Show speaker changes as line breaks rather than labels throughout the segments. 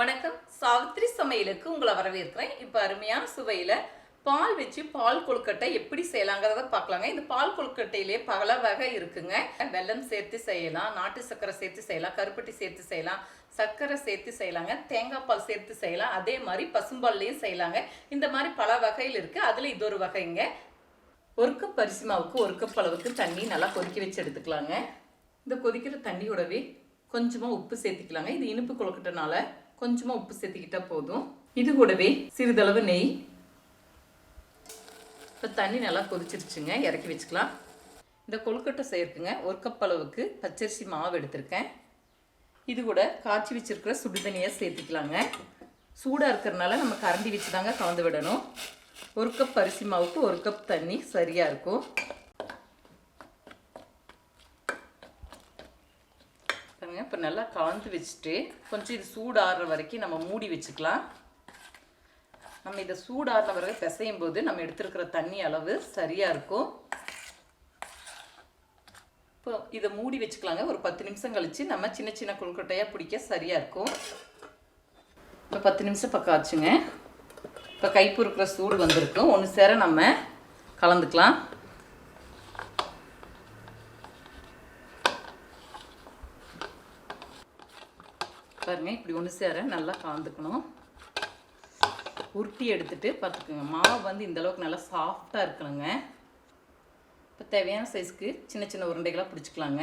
வணக்கம். சாவித்திரி சமையலுக்கு உங்களை வரவேற்கிறேன். இப்போ அருமையான சுவையில் பால் வச்சு பால் கொழுக்கட்டை எப்படி செய்யலாங்கிறத பார்க்கலாங்க. இந்த பால் கொழுக்கட்டையிலே பல வகை இருக்குங்க. வெல்லம் சேர்த்து செய்யலாம் நாட்டு சர்க்கரை சேர்த்து செய்யலாம் கருப்பட்டி சேர்த்து செய்யலாம் சர்க்கரை சேர்த்து செய்யலாங்க தேங்காய் பால் சேர்த்து செய்யலாம் அதே மாதிரி பசும்பால்லையும் செய்யலாங்க. இந்த மாதிரி பல வகையில் இருக்குது அதில் இது ஒரு வகைங்க. ஒரு கப் அரிசி மாவுக்கு ஒரு கப் அளவுக்கு தண்ணி நல்லா கொதிக்க வச்சு எடுத்துக்கலாங்க. இந்த கொதிக்கிற தண்ணியோடவே கொஞ்சமாக உப்பு சேர்த்துக்கலாங்க. இது இனிப்பு கொழுக்கட்டைனால கொஞ்சமாக உப்பு சேர்த்துக்கிட்டால் போதும். இது கூடவே சிறிதளவு நெய். இப்போ தண்ணி நல்லா கொதிச்சிருச்சுங்க இறக்கி வச்சுக்கலாம். இந்த கொழுக்கட்டை செய்யறதுங்க ஒரு கப் அளவுக்கு பச்சரிசி மாவு எடுத்திருக்கேன். இது கூட காய்ச்சி வச்சிருக்கிற சுடுதண்ணியை சேர்த்துக்கலாங்க. சூடாக இருக்கிறனால நம்ம கரண்டி வச்சு தாங்க கலந்து விடணும். ஒரு கப் அரிசி மாவுக்கு ஒரு கப் தண்ணி சரியாக இருக்கும். இப்போ நல்லா கலந்து வச்சுட்டு கொஞ்சம் இது சூடாடுற வரைக்கும் நம்ம மூடி வச்சுக்கலாம். நம்ம இதை சூடாடுற வரைக்கும் பிசையும் போது நம்ம எடுத்துருக்கிற தண்ணி அளவு சரியாக இருக்கும். இப்போ இதை மூடி வச்சுக்கலாங்க. ஒரு பத்து நிமிஷம் கழித்து நம்ம சின்ன சின்ன கொழுக்கட்டையாக பிடிக்க சரியாக இருக்கும். இப்போ பத்து நிமிஷம் பக்கம் ஆச்சுங்க. இப்போ கைப்பு இருக்கிற சூடு வந்திருக்கும் ஒன்று சேர நம்ம கலந்துக்கலாம். பாருங்கள் இப்படி ஒன்று சேர நல்லா கலந்துக்கணும். உருட்டி எடுத்துட்டு பார்த்துக்குங்க மாவு வந்து இந்தளவுக்கு நல்லா சாஃப்டாக இருக்கணுங்க. இப்போ தேவையான சைஸ்க்கு சின்ன சின்ன உருண்டைகளாக பிடிச்சிக்கலாங்க.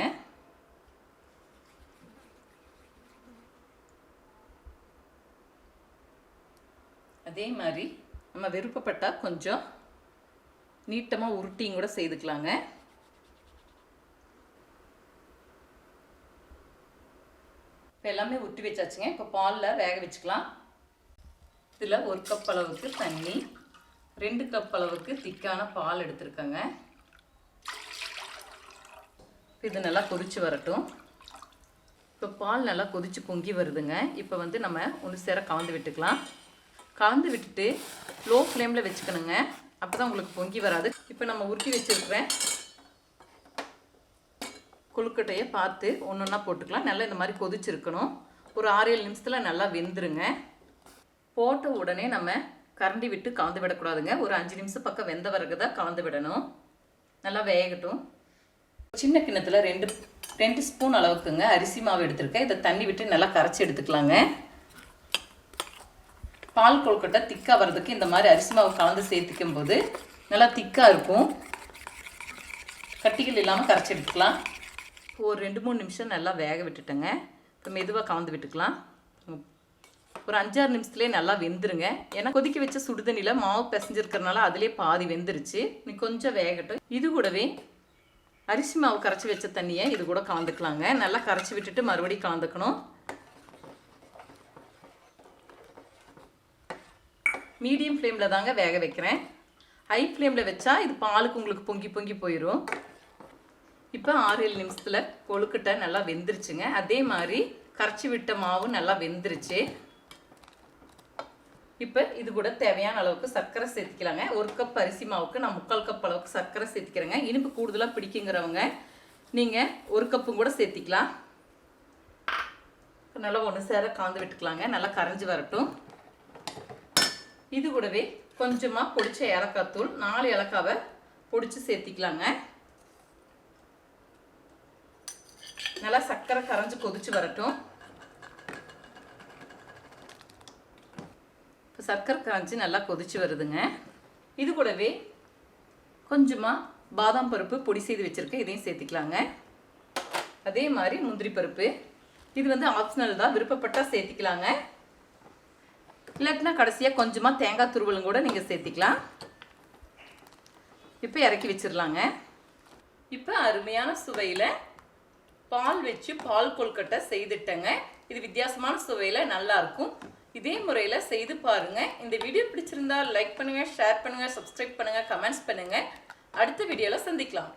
அதே மாதிரி நம்ம விருப்பப்பட்டால் கொஞ்சம் நீட்டமாக உருட்டியும் கூட செய்துக்கலாங்க. இப்போ எல்லாமே உருட்டி வச்சாச்சுங்க. இப்போ பாலில் வேக வச்சுக்கலாம். இதில் ஒரு கப் அளவுக்கு தண்ணி ரெண்டு கப் அளவுக்கு திக்கான பால் எடுத்துருக்கேங்க. இது நல்லா கொதிச்சு வரட்டும். இப்போ பால் நல்லா கொதிச்சு பொங்கி வருதுங்க. இப்போ வந்து நம்ம ஒன்று சேர கலந்து விட்டுக்கலாம். கலந்து விட்டுட்டு லோ ஃப்ளேமில் வச்சுக்கணுங்க. அப்போ தான் உங்களுக்கு பொங்கி வராது. இப்போ நம்ம உருட்டி வச்சுருக்கிறேன் கொழுக்கட்டையை பார்த்து ஒன்று ஒன்றா போட்டுக்கலாம். நல்லா இந்த மாதிரி கொதிச்சிருக்கணும். ஒரு ஆறு ஏழு நிமிஷத்தில் நல்லா வெந்துருங்க. போட்ட உடனே நம்ம கரண்டி விட்டு கலந்து விடக்கூடாதுங்க. ஒரு அஞ்சு நிமிஷம் பக்கம் வெந்த பிறகு தான் கலந்து விடணும். நல்லா வேகட்டும். சின்ன கிண்ணத்தில் ரெண்டு ரெண்டு ஸ்பூன் அளவுக்குங்க அரிசி மாவு எடுத்திருக்கேன். இதை தண்ணி விட்டு நல்லா கரைச்சி எடுத்துக்கலாங்க. பால் கொழுக்கட்டை திக்காக வர்றதுக்கு இந்த மாதிரி அரிசி மாவு கலந்து சேர்த்துக்கும் போது நல்லா திக்காக இருக்கும். கட்டிகள் இல்லாமல் கரைச்சி எடுத்துக்கலாம். ஒரு ரெண்டு மூணு நிமிஷம் நல்லா வேக விட்டுட்டேங்க. இப்போ மெதுவாக கலந்து விட்டுக்கலாம். ஒரு அஞ்சாறு நிமிஷத்துலேயே நல்லா வெந்துருங்க. ஏன்னா கொதிக்க வச்ச சுடுதண்ணியில் மாவு பிசைஞ்சிருக்கிறனால அதிலே பாதி வெந்துருச்சு. நீ கொஞ்சம் வேகட்டும். இது கூடவே அரிசி மாவு கரைச்சி வச்ச தண்ணியை இது கூட கலந்துக்கலாங்க. நல்லா கரைச்சி விட்டுட்டு மறுபடியும் கலந்துக்கணும். மீடியம் ஃப்ளேமில் தாங்க வேக வைக்கிறேன். ஹை ஃப்ளேமில் வச்சா இது பாலுக்கு உங்களுக்கு பொங்கி பொங்கி போயிடும் இப்போ ஆறு ஏழு நிமிஷத்தில் கொழுக்கட்டை நல்லா வெந்துருச்சுங்க. அதே மாதிரி கரைச்சி விட்ட மாவு நல்லா வெந்துருச்சு. இப்போ இது கூட தேவையான அளவுக்கு சர்க்கரை சேர்த்துக்கலாங்க. ஒரு கப் அரிசி மாவுக்கு நான் முக்கால் கப் அளவுக்கு சர்க்கரை சேர்த்துக்கிறேங்க. இனிப்பு கூடுதலாக பிடிக்குங்கிறவங்க நீங்கள் ஒரு கப்பும் கூட சேர்த்திக்கலாம். நல்லா ஒன்று சேர காந்து விட்டுக்கலாங்க. நல்லா கரைஞ்சி வரட்டும். இது கூடவே கொஞ்சமாக பொடிச்ச ஏலக்காய் தூள் நாலு ஏலக்காவை பொடிச்சு சேர்த்திக்கலாங்க. நல்லா சர்க்கரை கரைஞ்சி கொதிச்சு வரட்டும். இப்போ சர்க்கரை கரைஞ்சி நல்லா கொதிச்சு வருதுங்க. இது கூடவே கொஞ்சமாக பாதாம் பருப்பு பொடி செய்து வச்சுருக்கேன். இதையும் சேர்த்திக்கலாங்க. அதே மாதிரி முந்திரி பருப்பு. இது வந்து ஆப்ஷனல் தான். விருப்பப்பட்டால் சேர்த்திக்கலாங்க. இல்லாட்டினா கடைசியாக கொஞ்சமாக தேங்காய் துருவலும் கூட நீங்கள் சேர்த்திக்கலாம். இப்போ இறக்கி வச்சிடலாங்க இப்போ அருமையான சுவையில் பால் வச்சு பால் கொழுக்கட்டை செய்துட்டேங்க. இது வித்தியாசமான சுவையில் நல்லாயிருக்கும் இதே முறையில் செய்து பாருங்கள் இந்த வீடியோ பிடிச்சிருந்தா லைக் பண்ணுங்கள் ஷேர் பண்ணுங்கள் சப்ஸ்கிரைப் பண்ணுங்கள் கமெண்ட்ஸ் பண்ணுங்கள் அடுத்த வீடியோவில் சந்திக்கலாம்.